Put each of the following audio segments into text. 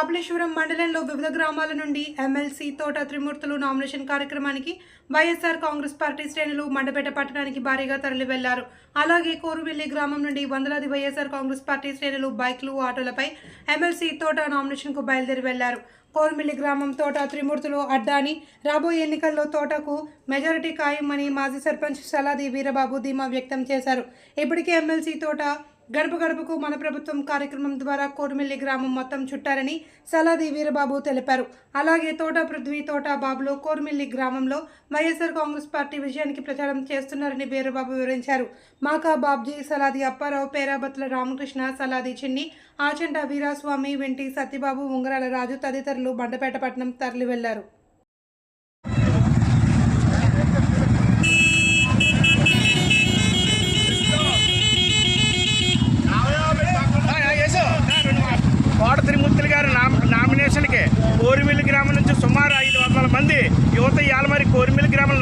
కపిలేశ్వరం మండలంలో వివిధ గ్రామాల నుండి ఎమ్మెల్సీ తోట త్రిమూర్తులు నామినేషన్ కార్యక్రమానికి వైఎస్ఆర్ కాంగ్రెస్ పార్టీ శ్రేణులు మండపేట పట్టణానికి భారీగా తరలి వెళ్ళారు అలాగే కోరువెల్లి గ్రామం నుండి వందలాది వైఎస్ఆర్ కాంగ్రెస్ పార్టీ శ్రేణులు బైక్లు ఆటోలపై ఎమ్మెల్సీ తోట నామినేషన్కు బయలుదేరి వెళ్ళారు. కోరుమిల్లి గ్రామం తోట త్రిమూర్తులు అడ్డాని రాబోయే ఎన్నికల్లో తోటకు మెజారిటీ ఖాయమని మాజీ సర్పంచ్ సలాది వీరబాబు ధీమా వ్యక్తం చేశారు. ఇప్పటికే ఎమ్మెల్సీ తోట గడప గడపకు మన ప్రభుత్వం కార్యక్రమం ద్వారా కోరుమిల్లి గ్రామం మొత్తం చుట్టారని సలాది వీరబాబు తెలిపారు. అలాగే తోట పృథ్వీ తోట బాబులో కోరుమిల్లి గ్రామంలో వైఎస్ఆర్ కాంగ్రెస్ పార్టీ విజయానికి ప్రచారం చేస్తున్నారని వీరబాబు వివరించారు. మాకా బాబ్జీ సలాది అప్పారావు పేరాబత్ల రామకృష్ణ సలాది చిన్ని ఆచంట వీరాస్వామి వెంటి సత్యబాబు ఉంగరాల రాజు తదితరులు బండపేట పట్టణం తరలి వెళ్ళారు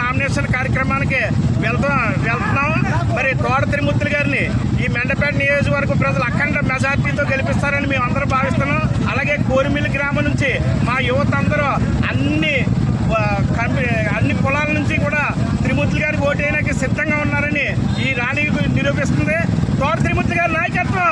నామినేషన్ కార్యక్రమానికి వెళ్తా వెళ్తున్నాం. మరి తోట త్రిమూర్తులు గారిని ఈ మెండపేట నియోజకవర్గ ప్రజలు అఖండ మెజార్టీతో గెలిపిస్తారని మేము అందరూ భావిస్తున్నాం. అలాగే కోరిమిల్లి గ్రామం నుంచి మా యువత అందరూ అన్ని అన్ని కులాల నుంచి కూడా త్రిమూర్తులు గారికి ఓటేయడానికి సిద్ధంగా ఉన్నారని ఈ ర్యాలీ నిరూపిస్తుంది. తోట త్రిమూర్తి గారి నాయకత్వం!